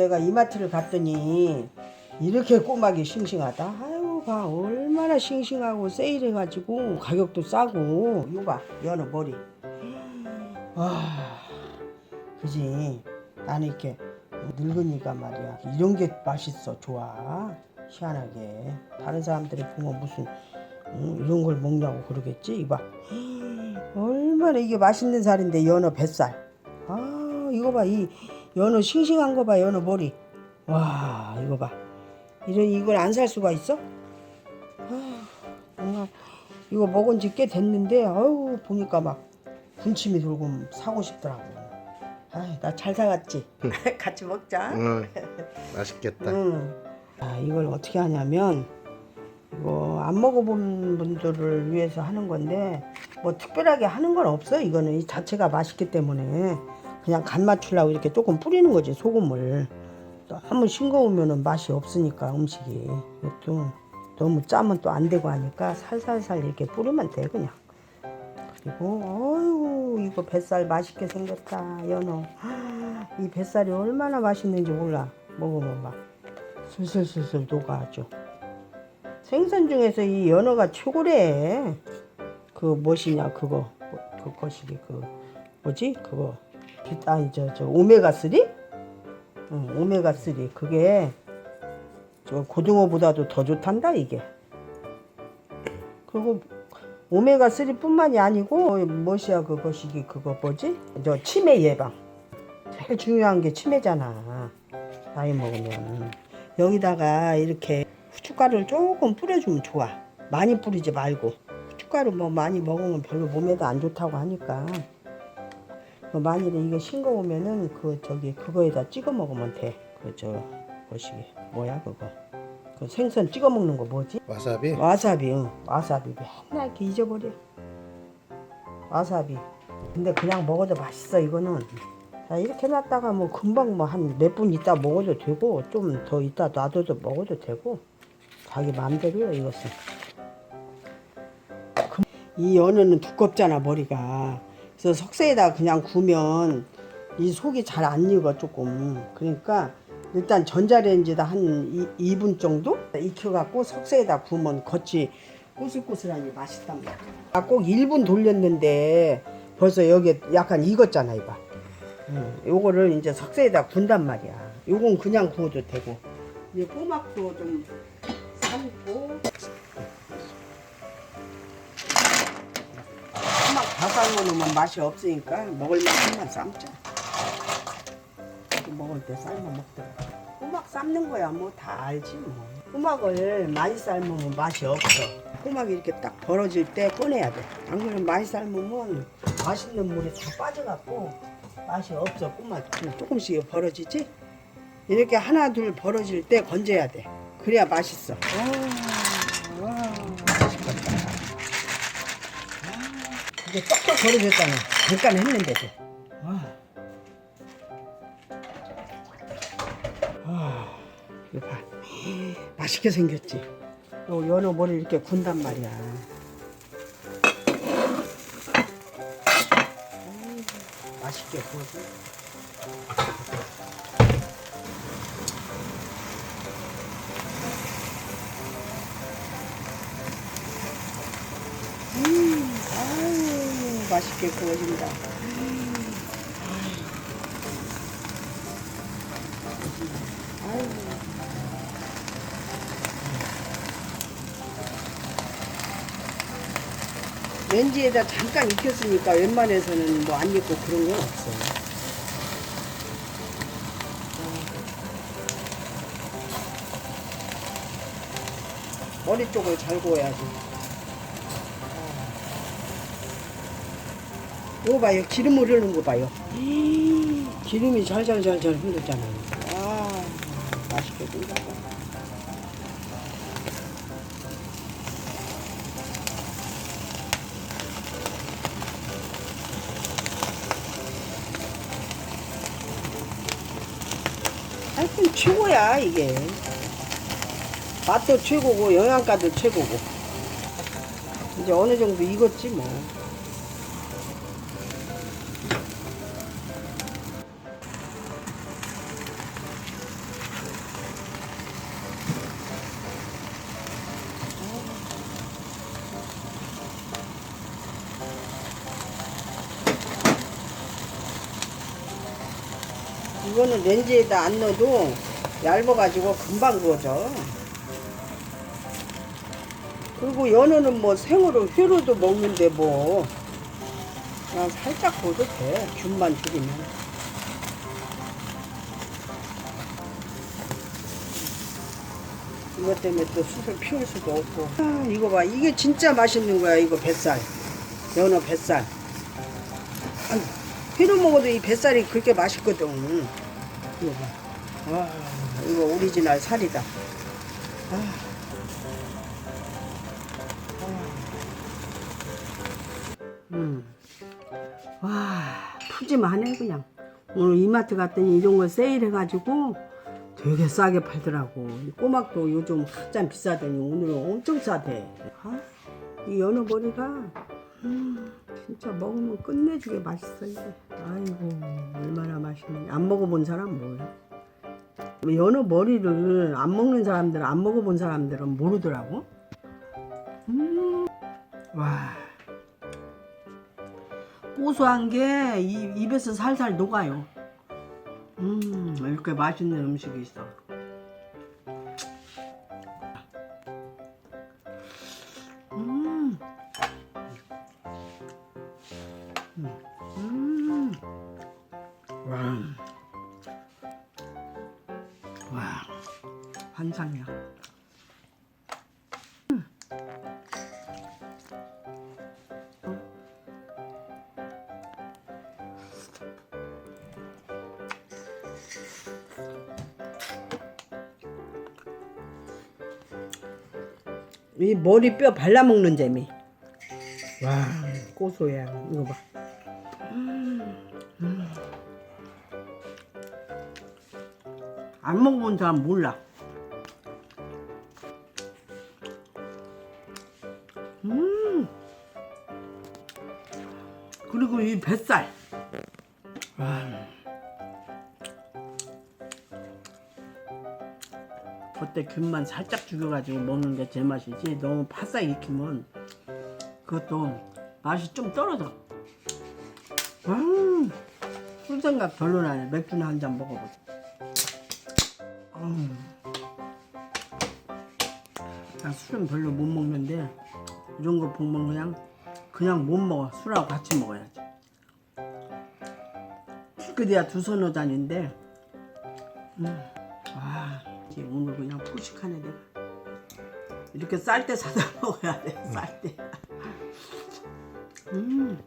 내가 이마트를 갔더니 이렇게 꼬막이 싱싱하다. 아유, 봐 얼마나 싱싱하고 세일해가지고 가격도 싸고. 이거 봐, 연어 머리. 와, 그지. 나는 이렇게 늙으니까 말이야. 이런 게 맛있어, 좋아. 희한하게. 다른 사람들이 보면 무슨 응, 이런 걸 먹냐고 그러겠지. 이봐. 얼마나 이게 맛있는 살인데 연어 뱃살. 아, 이거 봐, 이 연어 싱싱한 거 봐, 연어 머리. 와, 이거 봐. 이런 이걸 안 살 수가 있어? 아, 이거 먹은 지 꽤 됐는데, 아유 보니까 막 군침이 돌고 사고 싶더라고. 아, 나 잘 사갔지. 같이 먹자. 응. 맛있겠다. 응. 아, 이걸 어떻게 하냐면 이거 안 먹어본 분들을 위해서 하는 건데 뭐 특별하게 하는 건 없어. 이거는 이 자체가 맛있기 때문에 그냥 간 맞추려고 이렇게 조금 뿌리는 거지 소금을. 너무 싱거우면은 맛이 없으니까 음식이 또 너무 짜면 또 안 되고 하니까 살살살 이렇게 뿌리면 돼 그냥. 그리고 어유 이거 뱃살 맛있게 생겼다 연어. 이 뱃살이 얼마나 맛있는지 몰라 먹으면 막 술술술술 녹아죠. 생선 중에서 이 연어가 최고래. 그 무엇이냐 그거 뭐, 그 거시기 그 뭐지 그거 비- 아니 저 저 오메가 3? 응 오메가 3 그게 저 고등어보다도 더 좋단다 이게. 그리고 오메가 3뿐만이 아니고 무엇이야 그것이기 그거 뭐지 저 치매 예방. 제일 중요한 게 치매잖아. 나이 먹으면 여기다가 이렇게 후춧가루를 조금 뿌려주면 좋아. 많이 뿌리지 말고 후춧가루 뭐 많이 먹으면 별로 몸에도 안 좋다고 하니까 뭐 만일에 이게 싱거우면은 그 저기 그거에다 찍어 먹으면 돼. 그저 뭐시기 뭐야 그거 그 생선 찍어 먹는 거 뭐지? 와사비? 와사비, 응. 와사비 맨날 이렇게 잊어버려. 와사비. 근데 그냥 먹어도 맛있어 이거는. 자 이렇게 놨다가 뭐 금방 뭐 한 몇 분 있다 먹어도 되고 좀 더 있다 놔둬도 먹어도 되고 자기 마음대로요 이것은. 금- 이 연어는 두껍잖아 머리가. 그래서 석쇠에다 그냥 구우면 이 속이 잘 안 익어 조금. 그러니까 일단 전자레인지에다 한 2, 분 정도 익혀갖고 석쇠에다 구우면 겉이 꼬슬꼬슬하니 맛있단 말이야. 아, 꼭 1분 돌렸는데 벌써 여기 약간 익었잖아. 음, 요거를 이제 석쇠에다 군단 말이야. 요건 그냥 구워도 되고. 이제 꼬막도 좀 삶고. 다 삶아 놓으면 맛이 없으니까 먹을 만큼만 삶자. 또 먹을 때 삶아 먹더라. 꼬막 삶는 거야 뭐 다 알지 뭐. 꼬막을 많이 삶으면 맛이 없어. 꼬막이 이렇게 딱 벌어질 때 꺼내야 돼. 안 그러면 많이 삶으면 맛있는 물이 다 빠져갖고 맛이 없어. 그냥 조금씩 벌어지지. 이렇게 하나 둘 벌어질 때 건져야 돼. 그래야 맛있어. 와, 이게 떡떡 벌어졌잖아. 잠깐 했는데도. 와. 아, 봐. 맛있게 생겼지. 요 연어 머리 이렇게 군단 말이야. 음, 맛있게 구워서. 맛있게 구워진다. 아유. 렌지에다 잠깐 익혔으니까 웬만해서는 뭐 안 익고 그런 건 없어. 머리 쪽을 잘 구워야지. 이거 봐요. 기름 흐르는 거 봐요. 기름이 잘잘잘잘 흐르잖아요. 아, 맛있게 끓다. 하여튼 최고야 이게 맛도 최고고 영양가도 최고고 이제 어느 정도 익었지 뭐 이거는 렌즈에다 안 넣어도 얇아가지고 금방 구워져. 그리고 연어는 뭐 생으로 회로도 먹는데 뭐 그냥 살짝 구워도 돼. 균만 죽이면. 이것 때문에 또 숯을 피울 수도 없고. 아, 이거 봐. 이게 진짜 맛있는 거야. 이거 뱃살. 연어 뱃살. 아니, 회로 먹어도 이 뱃살이 그렇게 맛있거든. 이거 봐. 와, 이거 오리지널 살이다. 아. 음. 와, 푸짐하네, 그냥. 오늘 이마트 갔더니 이런 거 세일해가지고 되게 싸게 팔더라고. 이 꼬막도 요즘 한참 비싸더니 오늘은 엄청 싸대. 아, 이 연어 머리가, 음, 진짜 먹으면 끝내주게 맛있어, 이게. 아이고, 얼마나 맛있는지. 안 먹어본 사람 몰라. 연어 머리를 안 먹는 사람들은, 안 먹어본 사람들은 모르더라고. 음, 와. 고소한 게 이, 입에서 살살 녹아요. 음, 이렇게 맛있는 음식이 있어. 와. 와. 환상이야. 이 머리뼈 발라먹는 재미. 와, 고소해. 이거 봐. 안 먹어본 사람 몰라. 음. 그리고 이 뱃살. 와. 그때 균만 살짝 죽여가지고 먹는 게 제 맛이지 너무 바싹 익히면 그것도 맛이 좀 떨어져. 음, 술 생각 별로 나네. 맥주나 한 잔 먹어보자. 음. 난 술은 별로 못 먹는데 이런 거 보면 그냥 그냥 못 먹어. 술하고 같이 먹어야지. 그래야 두 서너 잔인데 음. 와, 이제 오늘 그냥 푸식하네 내가. 이렇게 쌀 때 사다 먹어야 돼, 쌀 때. 음.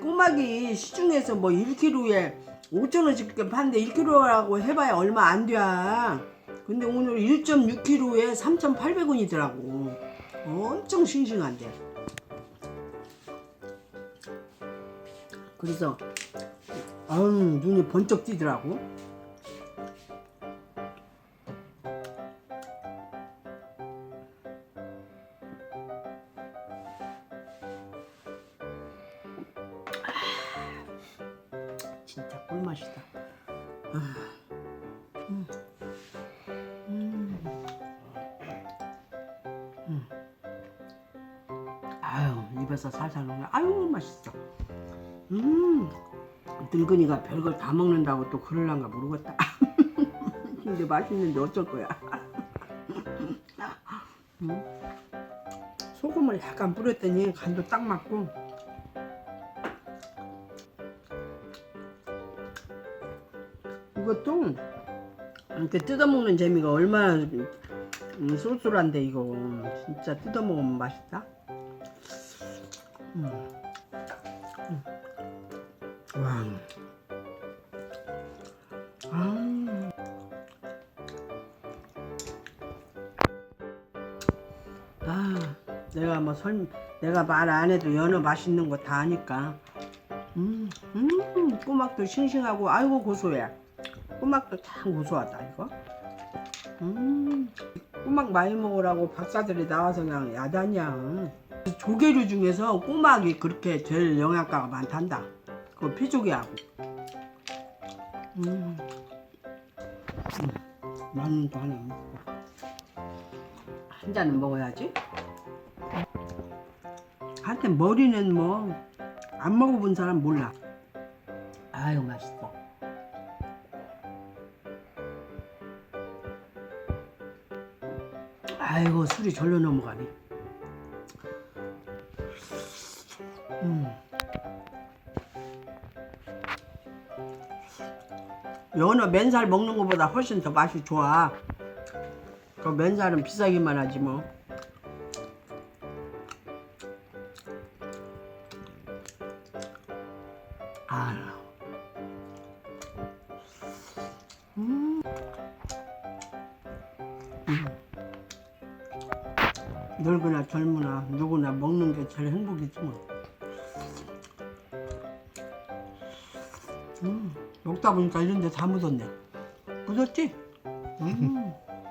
꼬막이 시중에서 뭐 1kg에 5,000원씩 그렇게 파는데 1kg라고 해봐야 얼마 안 돼. 근데 오늘 1.6kg에 3,800원이더라고. 엄청 싱싱한데. 그래서 아우 눈이 번쩍 뛰더라고. 진짜 꿀맛이다. 아, 음. 음. 음. 아유 입에서 살살 녹네. 아유 맛있어. 음. 늙은이가 별걸 다 먹는다고 또 그럴란가 모르겠다. 근데 맛있는데 어쩔 거야. 음. 소금을 약간 뿌렸더니 간도 딱 맞고 이것도 이렇게 뜯어먹는 재미가 얼마나 음, 쏠쏠한데 이거 진짜 뜯어먹으면 맛있다 음. 음. 와. 아. 아, 내가 뭐 설, 내가 말 안 해도 연어 맛있는 거 다 아니까. 음, 음, 꼬막도 싱싱하고, 아이고 고소해. 꼬막도 참 고소하다 이거. 음, 꼬막 많이 먹으라고 박사들이 나와서 그냥 야단이야. 조개류 중에서 꼬막이 그렇게 제일 영양가가 많단다. 그 피조개하고. 음, 음, 마늘도 하나 먹고. 한 잔은 먹어야지. 하여튼 머리는 뭐 안 먹어본 사람 몰라. 아유 맛있어. 아이고 술이 절로 넘어가네. 음. 연어 맨살 먹는 것보다 훨씬 더 맛이 좋아. 그 맨살은 비싸기만 하지 뭐. 아. 음. 늙으나 젊으나 누구나 먹는 게 제일 행복이지 뭐. 음, 먹다 보니까 이런 데 다 묻었네. 묻었지? 음.